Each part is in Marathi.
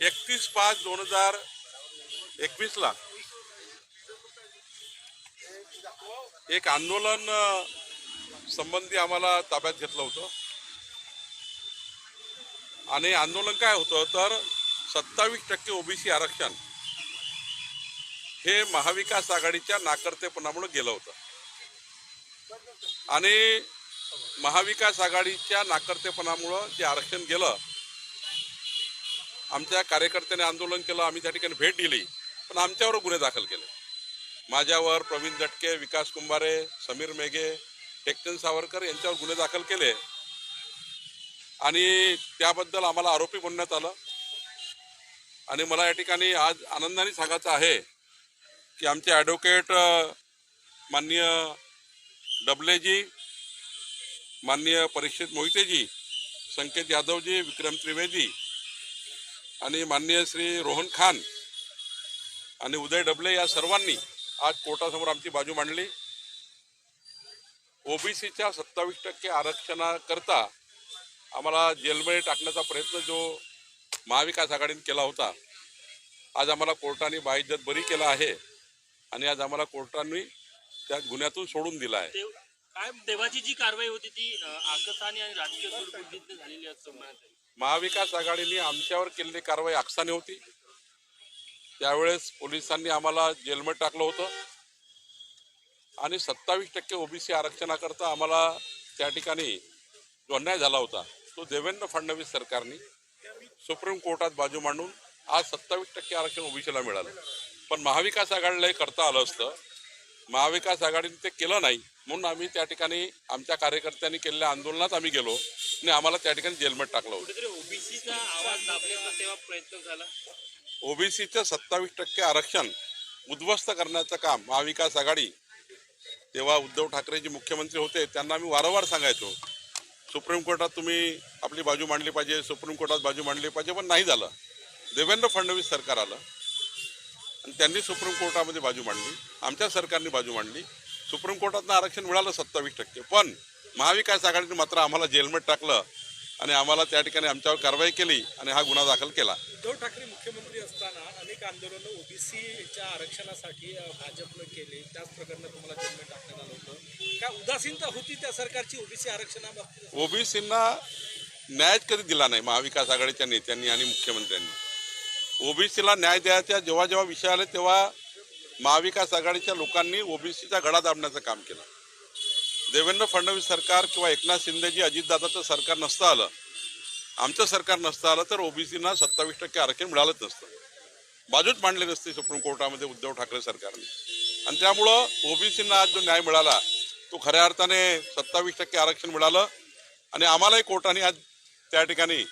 एकतीस पाच दोन हजार एकवीसला एक आंदोलन संबंधी आम्हाला ताब्यात घेतलं होतं. आणि आंदोलन काय होतं तर सत्तावीस टक्के ओबीसी आरक्षण हे महाविकास आघाडीच्या नाकर्तेपणामुळे गेलं होतं. आणि महाविकास आघाडीच्या नाकर्तेपणामुळं जे आरक्षण गेलं आमच्या कार्यकर्त्याने आंदोलन केलं आम्ही त्या ठिकाणी भेट दिली पण आमच्यावर गुन्हे दाखल केले. माझ्यावर प्रवीण दटके विकास कुंभारे समीर मेघे टेकचंद सावरकर यांच्यावर गुन्हे दाखल केले. आणि त्याबद्दल आम्हाला आरोपी बनण्यात आलं. आणि मला या ठिकाणी आज आनंदाने सांगायचं आहे की आमचे ॲडव्होकेट माननीय डबलेजी माननीय परीक्षित मोहितेजी संकेत यादवजी विक्रम त्रिवेदी आणि माननीय श्री रोहन खान आणि उदय डबले या सर्वांनी आज कोर्टासमोर आमची बाजू मांडली. ओबीसीच्या सत्तावीस टक्के आरक्षणाकरता आम्हाला जेलमध्ये टाकण्याचा प्रयत्न जो महाविकास आघाडीने केला होता आज आम्हाला कोर्टाने बाइज्जत बरी केला आहे आणि आज आम्हाला कोर्टाने त्या गुन्ह्यातून सोडून दिला आहे. काय देवाची जी कारवाई होती ती आकसाने आणि राजकीय झालेली असं म्हणत महाविकास आघाडीने आमच्यावर केलेली कारवाई आकसाने होती. त्यावेळेस पोलिसांनी आम्हाला जेलमध्ये टाकलं होतं. आणि सत्तावीस टक्के ओबीसी आरक्षणाकरता आम्हाला त्या ठिकाणी जो अन्याय झाला होता तो देवेंद्र फडणवीस सरकारने सुप्रीम कोर्टात बाजू मांडून आज सत्तावीस टक्के आरक्षण ओबीसीला मिळालं. पण महाविकास आघाडीला हे करता आलं असतं. महाविकास आघाडीने ते केलं नाही म्हणून आम्ही त्या ठिकाणी आमच्या कार्यकर्त्यांनी केलेल्या आंदोलनात आम्ही गेलो. आणि आम्हाला त्या ठिकाणी जेलमध्ये टाकलं होतं. कुठेतरी ओबीसीचा आवाज दाबण्याचा तेव्हा प्रयत्न झाला. ओबीसीचं सत्तावीस टक्के आरक्षण उद्ध्वस्त करण्याचं काम महाविकास आघाडी तेव्हा उद्धव ठाकरे जे मुख्यमंत्री होते त्यांना आम्ही वारंवार सांगायचो सुप्रीम कोर्टात तुम्ही आपली बाजू मांडली पाहिजे सुप्रीम कोर्टात बाजू मांडली पाहिजे पण नाही झालं. देवेंद्र फडणवीस सरकार आलं आणि त्यांनी सुप्रीम कोर्टामध्ये बाजू मांडली आमच्या सरकारने बाजू मांडली. सुप्रीम कोर्टातनं आरक्षण मिळालं सत्तावीस टक्के पण महाविकास आघाडीने मात्र आम्हाला जेलमध्ये टाकलं आणि आम्हाला त्या ठिकाणी आमच्यावर कारवाई केली आणि हा गुन्हा दाखल केला. उद्धव ठाकरे मुख्यमंत्री असताना अनेक आंदोलनं ओबीसीच्या आरक्षणासाठी भाजपनं केले. त्याच प्रकरणात तुम्हाला जन्म टाकण्यात आलं होतं. काय उदासीनता होती त्या सरकारची ओबीसी आरक्षणाबाबतीत? ओबीसींना न्यायच कधी दिला नाही महाविकास आघाडीच्या नेत्यांनी आणि मुख्यमंत्र्यांनी. ओबीसीला न्याय द्यायच्या जेव्हा जेव्हा विषय आले तेव्हा महाविकास आघाडीच्या लोकांनी ओबीसीचा गळा दाबण्याचं काम केलं. देवेंद्र फडणवीस सरकार किंवा एकनाथ शिंदेजी अजितदादाचं सरकार नसतं आलं आमचं सरकार नसतं आलं तर ओबीसीना सत्तावीस टक्के आरक्षण मिळालंच नसतं. बाजूच मांडली नसती सुप्रीम कोर्टामध्ये उद्धव ठाकरे सरकारने. आणि त्यामुळं ओबीसींना आज जो न्याय मिळाला तो खऱ्या अर्थाने सत्तावीस टक्के आरक्षण मिळालं आणि आम्हालाही कोर्टाने आज त्या ठिकाणी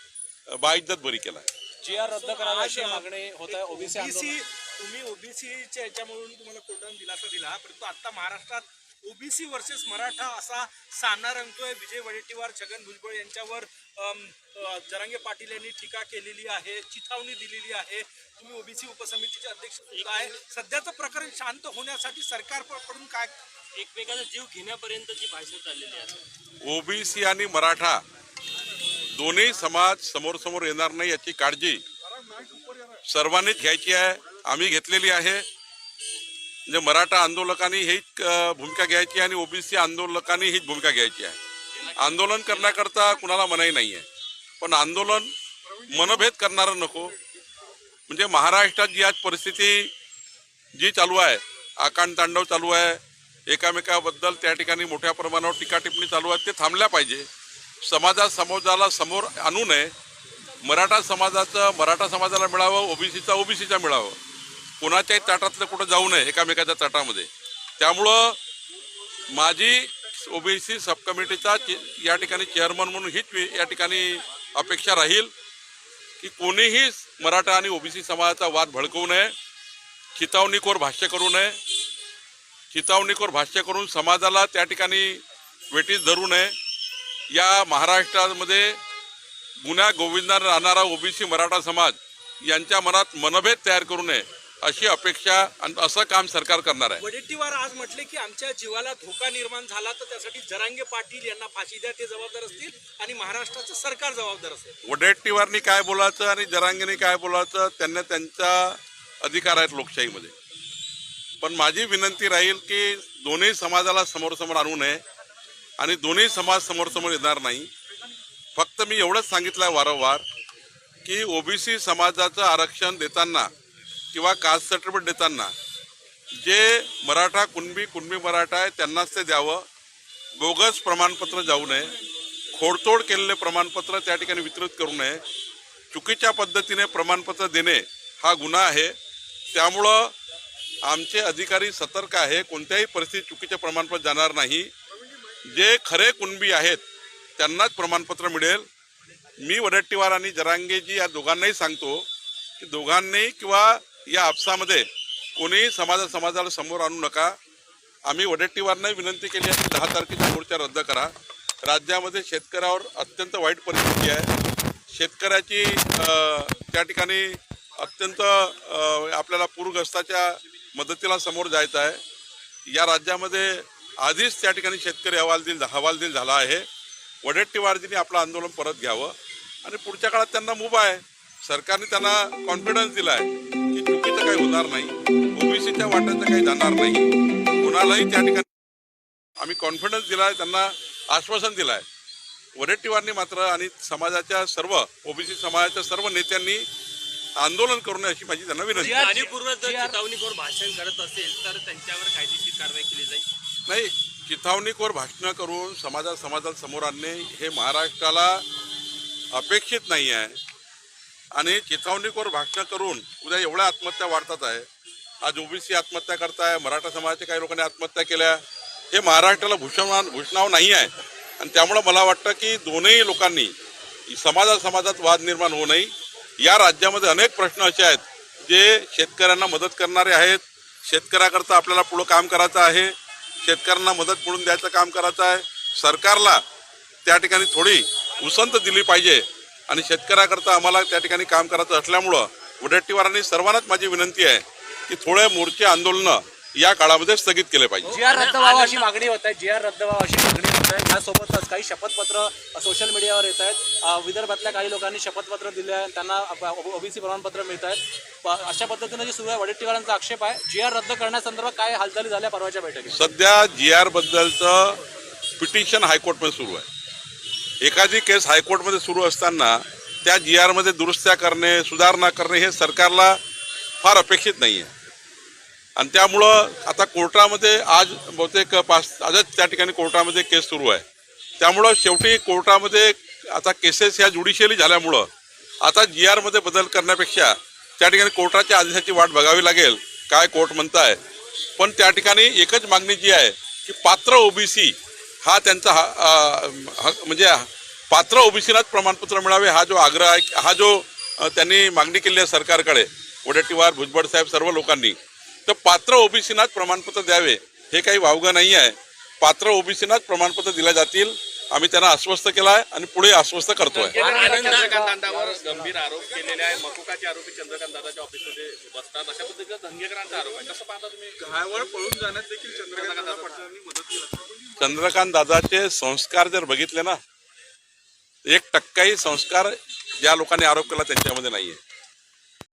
बाइज्जत बरी केला आहे जी आर रद्द करावी अशी मागणी होत आहे ओबीसी ओबीसी तुम्ही ओबीसीच्या याच्यामधून तुम्हाला कोर्टाने दिलासा दिला परंतु आता महाराष्ट्रात ओबीसी वर्सेस मराठा असा सामना रंगतोय. विजय वडेट्टीवार छगन भुजबळ यांच्यावर जरांगे पाटील यांनी टीका केलेली आहे चिथावणी दिलेली आहे. तुम्ही ओबीसी उपसमितीचे अध्यक्ष आहे. सध्याचं प्रकरण शांत होण्यासाठी सरकारकडून काय एकमेकाचा जीव घेण्यापर्यंतची भाषण चाललेली आहे ओबीसी आणि मराठा दोन्ही समाज समोर समोर येणार नाही याची काळजी सर्वांनीच घ्यायची आहे. आम्ही घेतलेली आहे. म्हणजे मराठा आंदोलकांनी हीच भूमिका घ्यायची आहे आणि ओबीसी आंदोलकांनी हीच भूमिका घ्यायची आहे. आंदोलन करण्याकरता कुणाला मनाई नाही आहे पण आंदोलन मनभेद करणारं नको. म्हणजे महाराष्ट्रात जी आज परिस्थिती जी चालू आहे आकांड तांडव चालू आहे एकामेकाबद्दल त्या ठिकाणी मोठ्या प्रमाणावर टीका टिप्पणी चालू आहे ते थांबल्या पाहिजे. समाजा समाजाला समोर आणू नये. मराठा समाजाचं मराठा समाजाला मिळावं ओबीसीचा ओबीसीचा मिळावं. कोणाच्याही ताटातलं कुठं जाऊ नये एकामेकाच्या ताटामध्ये. त्यामुळं माझी ओबीसी सब कमिटीचा चे- या ठिकाणी चेअरमन म्हणून हीच या ठिकाणी अपेक्षा राहील की कोणीही मराठा आणि ओबीसी समाजाचा वाद भडकवू नये चितावणीखोर भाष्य करू नये चितावणीखोर भाष्य करून समाजाला त्या ठिकाणी वेटीस धरू नये. या महाराष्ट्रामध्ये गुन्हा गोविंदाने राहणारा ओबीसी मराठा समाज यांच्या मनात मनभेद तयार करू नये. अशी अपेक्षा आणि असं काम सरकार करणार आहे. वडेट्टीवार आज म्हटले की आमच्या जीवाला धोका निर्माण झाला तर त्यासाठी जरांगे पाटील यांना फाशी द्या ते जबाबदार असतील आणि महाराष्ट्राचं सरकार जबाबदार असेल. वडेट्टीवारनी काय बोलायचं आणि जरांगीने काय बोलायचं त्यांना त्यांचा अधिकार आहेत लोकशाहीमध्ये. पण माझी विनंती राहील की दोन्ही समाजाला समोर आणू नये आणि दोन्ही समाज समोर समोर येणार नाही. फक्त मी एवढंच सांगितलं आहे वारंवार की ओबीसी समाजाचं आरक्षण देताना किंवा कास्ट सर्टिफिकेट देताना जे मराठा कुणबी कुणबी मराठा आहे त्यांनाच ते द्यावं. बोगस प्रमाणपत्र जाऊ नये. खोडतोड केलेले प्रमाणपत्र त्या ठिकाणी वितरित करू नये. चुकीच्या पद्धतीने प्रमाणपत्र देणे हा गुन्हा आहे. त्यामुळं आमचे अधिकारी सतर्क आहे. कोणत्याही परिस्थितीत चुकीचे प्रमाणपत्र जाणार नाही. जे खरे कुणबी आहेत त्यांनाच प्रमाणपत्र मिळेल. मी वडट्टीवार आणि जरांगेजी या दोघांनाही सांगतो की दोघांनी किंवा या आपसामध्ये कोणीही समाजा समाजाला समोर आणू नका. आम्ही वडेट्टीवारनाही विनंती केली आहे की दहा तारखेचा मोर्चा रद्द करा. राज्यामध्ये शेतकऱ्यावर अत्यंत वाईट परिस्थिती आहे. शेतकऱ्याची त्या ठिकाणी अत्यंत आपल्याला पूरग्रस्ताच्या मदतीला समोर जायचं आहे. या राज्यामध्ये आधीच त्या ठिकाणी शेतकरी हवालदिल हवालदिल झाला आहे. वडेट्टीवारजींनी आपलं आंदोलन परत घ्यावं. आणि पुढच्या काळात त्यांना मुभा आहे. सरकारने त्यांना कॉन्फिडन्स दिला आहे. काही होणार नाही. ओबीसीच्या वाट्याचं काही जाणार नाही. कोणालाही त्या ठिकाणी आम्ही कॉन्फिडन्स दिला आहे त्यांना आश्वासन दिलं आहे वडेट्टीवारनी मात्र आणि समाजाच्या सर्व ओबीसी समाजाच्या सर्व नेत्यांनी आंदोलन करू नये अशी माझी त्यांना विनंती. जर चितावणीखोर भाषण करत असेल तर त्यांच्यावर कायदेशीर कारवाई केली जाईल? नाही चिथावणीवर भाषणं करून समाजा समाजाला समोर आणणे हे महाराष्ट्राला अपेक्षित नाही आहे आणि चेतावणीवर भाषण करून उद्या एवढ्या आत्महत्या वाढतात आहे. आज ओबीसी आत्महत्या करताय मराठा समाजाच्या काही लोकांनी आत्महत्या केल्या. हे महाराष्ट्राला भूषण भूषणाव नाही आहे. आणि त्यामुळं मला वाटतं की दोनही लोकांनी समाजा समाजात वाद निर्माण होऊ नये. या राज्यामध्ये अनेक प्रश्न असे आहेत जे शेतकऱ्यांना मदत करणारे आहेत. शेतकऱ्याकरता आपल्याला पुढं काम करायचं आहे. शेतकऱ्यांना मदत मिळून द्यायचं काम करायचं आहे. सरकारला त्या ठिकाणी थोडी उसंत दिली पाहिजे. आणि शेतकऱ्याकरता आम्हाला त्या ठिकाणी काम करायचं असल्यामुळं वडेट्टीवारांनी सर्वांनाच माझी विनंती आहे की थोडे मोर्चे आंदोलनं या काळामध्ये स्थगित केले पाहिजे. जी आर रद्द व्हावा अशी मागणी होत आहे जी आर रद्द व्हावा अशी मागणी होत आहे. त्यासोबतच काही शपथपत्र सोशल मीडियावर येत आहेत. विदर्भातल्या काही लोकांनी शपथपत्र दिले आहे त्यांना ओबीसी प्रमाणपत्र मिळत आहेत. अशा पद्धतीनं जी सुरू आहे वडेट्टीवारांचा आक्षेप आहे. जी आर रद्द करण्यासंदर्भात काय हालचाली झाल्या परवाच्या बैठकीत? सध्या जी आर बद्दलचं पिटिशन हायकोर्टमध्ये सुरू आहे. एखादी केस हायकोर्टमध्ये सुरू असताना त्या जी आरमध्ये दुरुस्त्या करणे सुधारणा करणे हे सरकारला फार अपेक्षित नाही आहे आणि त्यामुळं आता कोर्टामध्ये आज बहुतेक पाच आजच त्या ठिकाणी कोर्टामध्ये केस सुरू आहे. त्यामुळं शेवटी कोर्टामध्ये आता केसेस ह्या ज्युडिशियली झाल्यामुळं आता जी आरमध्ये बदल करण्यापेक्षा त्या ठिकाणी कोर्टाच्या आदेशाची वाट बघावी लागेल काय कोर्ट म्हणताय. पण त्या ठिकाणी एकच मागणी जी आहे की पात्र ओबीसी हा त्यांचा हा म्हणजे पात्र ओबीसीलाच प्रमाणपत्र मिळावे हा जो आग्रह आहे हा जो त्यांनी मागणी केली आहे सरकारकडे वडेट्टीवार भुजबळ साहेब सर्व लोकांनी तर पात्र ओबीसीनाच प्रमाणपत्र द्यावे हे काही वावगं नाही आहे. पात्र ओबीसीनाच प्रमाणपत्र दिल्या जातील आम्ही त्यांना आश्वस्त केलं आहे आणि पुढे आश्वस्त करतोय. चंद्रकांत दादावर गंभीर आरोप केलेले आहे मकुकाचे आरोपी चंद्रकांत दादाच्या ऑफिसमध्ये बसतात. अशा पद्धतीचा धंगेकरांचा आरोप आहे. कसं पाहता तुम्ही? घायवळ पळून जाण्यात देखील चंद्रकांत पाटलांनी मदत केली. चंद्रकांत दादाचे संस्कार जर बघितले ना एक टक्काही संस्कार ज्या लोकांनी आरोप केला त्यांच्यामध्ये नाहीये.